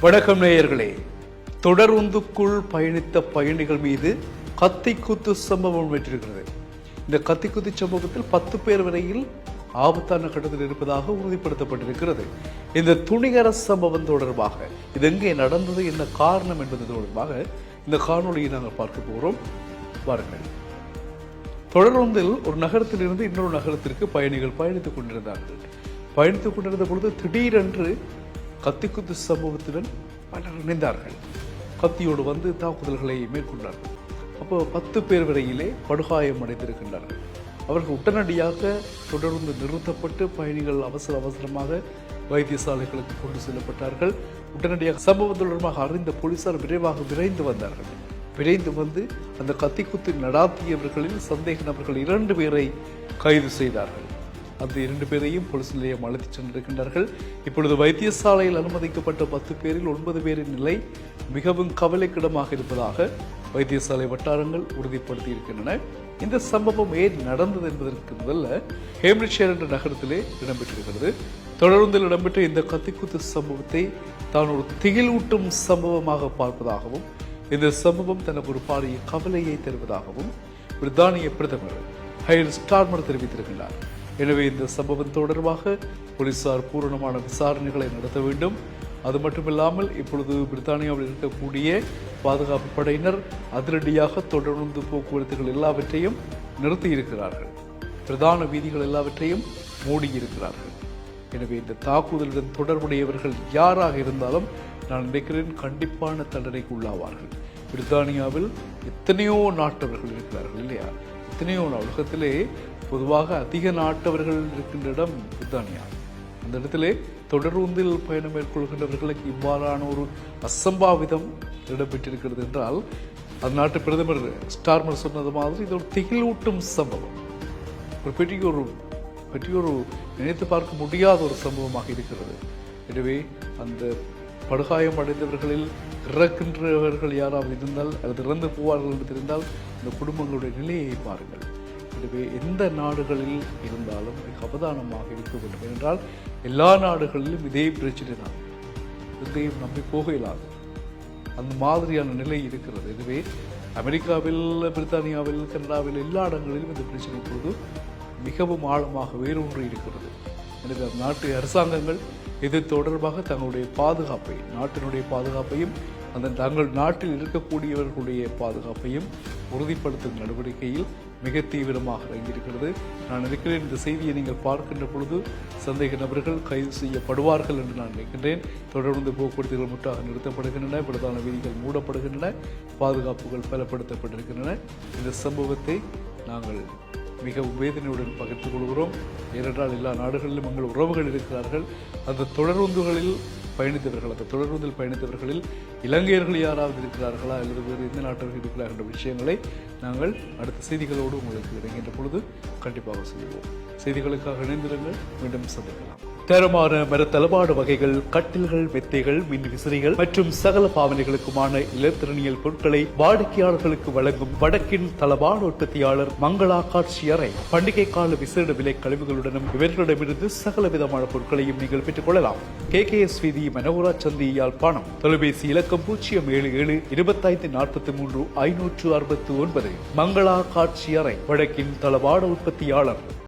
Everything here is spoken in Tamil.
வணக்கம் நேயர்களே. தொடருந்துக்குள் பயணித்த பயணிகள் மீது கத்தி குத்து சம்பவம் வெற்றிருக்கிறது இந்த கத்தி குத்து சம்பவத்தில் பத்து பேர் வரையில் ஆபத்தான கட்டத்தில் இருப்பதாக உறுதிப்படுத்தப்பட்டிருக்கிறது. இந்த துணிகர சம்பவம் தொடர்பாக இது எங்கே நடந்தது என்ன காரணம் என்பது தொடர்பாக இந்த காணொளியை நாங்கள் பார்க்க போகிறோம் வாருங்கள். தொடர்ந்தில் ஒரு நகரத்திலிருந்து இன்னொரு நகரத்திற்கு பயணிகள் பயணித்துக் கொண்டிருந்தார்கள். பயணித்துக் கொண்டிருந்த பொழுது திடீரென்று கத்திக்குத்து சம்பவத்துடன் பலர் இணைந்தார்கள். கத்தியோடு வந்து தாக்குதல்களை மேற்கொண்டார்கள் அப்போ பத்து பேர் வரையிலே படுகாயம் அடைந்திருக்கின்றார்கள் அவர்கள் உடனடியாக தொடர்ந்து நிறுத்தப்பட்டு பயணிகள் அவசர அவசரமாக வைத்தியசாலைகளுக்கு கொண்டு செல்லப்பட்டார்கள். உடனடியாக சம்பவம் தொடர்பாக அறிந்த போலீசார் விரைவாக விரைந்து வந்தார்கள். விரைந்து வந்து அந்த கத்திக்குத்து நடாத்தியவர்களில் சந்தேக நபர்கள் இரண்டு பேரை கைது செய்தார்கள். அந்த இரண்டு பேரையும் போலீஸ் நிலையம் அழைத்துச் சென்றிருக்கின்றார்கள். இப்பொழுது வைத்தியசாலையில் அனுமதிக்கப்பட்ட பத்து பேரில் ஒன்பது பேரின் நிலை மிகவும் கவலைக்கிடமாக இருப்பதாக வைத்தியசாலை வட்டாரங்கள் உறுதிப்படுத்தி இருக்கின்றன இந்த சம்பவம் ஏன் நடந்தது என்பதற்கு முதல்ல ஹேம்ரிட்ஷேர் என்ற நகரத்திலே இடம்பெற்றிருக்கிறது. தொடர்ந்தில் இடம்பெற்ற இந்த கத்திக்குத்து சம்பவத்தை தான் ஒரு திகிலூட்டும் சம்பவமாக பார்ப்பதாகவும் இந்த சம்பவம் தனக்கு ஒரு பாரிய கவலையை தருவதாகவும் பிரித்தானிய பிரதமர் ஹைல் ஸ்டார்மர் தெரிவித்திருக்கிறார் எனவே இந்த சம்பவம் தொடர்பாக போலீசார் பூரணமான விசாரணைகளை நடத்த வேண்டும். அது மட்டுமில்லாமல் இப்பொழுது பிரித்தானியாவில் இருக்கக்கூடிய பாதுகாப்பு படையினர் அதிரடியாக தொடர்ந்து போக்குவரத்துகள் எல்லாவற்றையும் நிறுத்தியிருக்கிறார்கள். பிரதான வீதிகள் எல்லாவற்றையும் மூடியிருக்கிறார்கள். எனவே இந்த தாக்குதலுடன் தொடர்புடையவர்கள் யாராக இருந்தாலும் நான் நினைக்கிறேன் கண்டிப்பான தண்டனைக்கு உள்ளாவார்கள். பிரித்தானியாவில் எத்தனையோ நாட்டவர்கள் இருக்கிறார்கள் இல்லையா? எத்தனையோ உலகத்திலே பொதுவாக அதிக நாட்டவர்கள் இருக்கின்ற இடம் பிரித்தானியா. அந்த இடத்திலே தொடர்ந்தில் பயணம் மேற்கொள்கின்றவர்களுக்கு இவ்வாறான ஒரு அசம்பாவிதம் இடம்பெற்றிருக்கிறது என்றால் அந்த நாட்டு பிரதமர் ஸ்டார்மர் சொன்னது மாதிரி இது ஒரு திகிலூட்டும் சம்பவம். ஒரு பெரிய ஒரு பெரிய ஒரு நினைத்து பார்க்க முடியாத ஒரு சம்பவமாக இருக்கிறது. எனவே அந்த படுகாயம் அடைந்தவர்களில் இறக்கின்றவர்கள் யாராவது இருந்தால் அல்லது இறந்து போவார்கள் என்று தெரிந்தால் இந்த குடும்பங்களுடைய நிலையை பாருங்கள். எனவே எந்த நாடுகளில் இருந்தாலும் மிக அவதானமாக இருக்க வேண்டும். என்றால் எல்லா நாடுகளிலும் இதே பிரச்சனை தான் எதையும் நம்பி போக இயலாது அந்த மாதிரியான நிலை இருக்கிறது. எனவே அமெரிக்காவில் பிரித்தானியாவில் கனடாவில் எல்லா இடங்களிலும் இந்த பிரச்சனை போது மிகவும் ஆழமாக வேரூன்றி இருக்கிறது. எனவே அந்நாட்டு அரசாங்கங்கள் இது தொடர்பாக தங்களுடைய பாதுகாப்பை நாட்டினுடைய பாதுகாப்பையும் அந்த தங்கள் நாட்டில் இருக்கக்கூடியவர்களுடைய பாதுகாப்பையும் உறுதிப்படுத்தும் நடவடிக்கையில் மிக தீவிரமாக இறங்கியிருக்கிறது. நான் நினைக்கிறேன் இந்த செய்தியை நீங்கள் பார்க்கின்ற பொழுது சந்தேக நபர்கள் கைது செய்யப்படுவார்கள் என்று நான் நினைக்கின்றேன். தொடர்ந்து போக்குவரத்துகள் முற்றாக நிறுத்தப்படுகின்றன பிரதான வீதிகள் மூடப்படுகின்றன பாதுகாப்புகள் பலப்படுத்தப்பட்டிருக்கின்றன. இந்த சம்பவத்தை நாங்கள் மிகவும் வேதனையுடன் பகிர்ந்து கொள்கிறோம். ஏனென்றால் எல்லா நாடுகளிலும் எங்கள் உறவுகள் இருக்கிறார்கள். அந்த தொடர்ந்துகளில் பயணித்தவர்கள் அந்த தொடர்ந்தில் பயணித்தவர்களில் இலங்கையர்கள் யாராவது இருக்கிறார்களா அல்லது வேறு எந்த நாட்டவர்கள் இருக்கிறார்கள் என்ற விஷயங்களை நாங்கள் அடுத்த செய்திகளோடு உங்களுக்கு இறங்கின்ற பொழுது கண்டிப்பாக சொல்லுவோம். செய்திகளுக்காக இணைந்திருங்கள். மீண்டும் சந்திக்கலாம். தரமான மரத்தளபாடு வகைகள் கட்டில்கள் மெத்தைகள் மின் விசிறிகள் மற்றும் சகல பாவனைகளுக்குமான இலத்திரனியல் பொருட்களை வாடிக்கையாளர்களுக்கு வழங்கும் வடக்கின் தளபாடு உற்பத்தியாளர் மங்களா காட்சி அறை பண்டிகை கால விசேட விலை கழிவுகளுடனும் இவர்களிடமிருந்து சகல விதமான பொருட்களையும் நீங்கள் பெற்றுக் கொள்ளலாம். கே. கே. எஸ். வீதி மனோரா சந்தி யாழ்ப்பாணம். தொலைபேசி இலக்கம் பூஜ்ஜியம் ஏழு ஏழு இருபத்தைந்து நாற்பத்தி மூன்று ஐநூற்று அறுபத்தி ஒன்பது. மங்களா காட்சி அறை வடக்கின் தளபாட உற்பத்தியாளர்.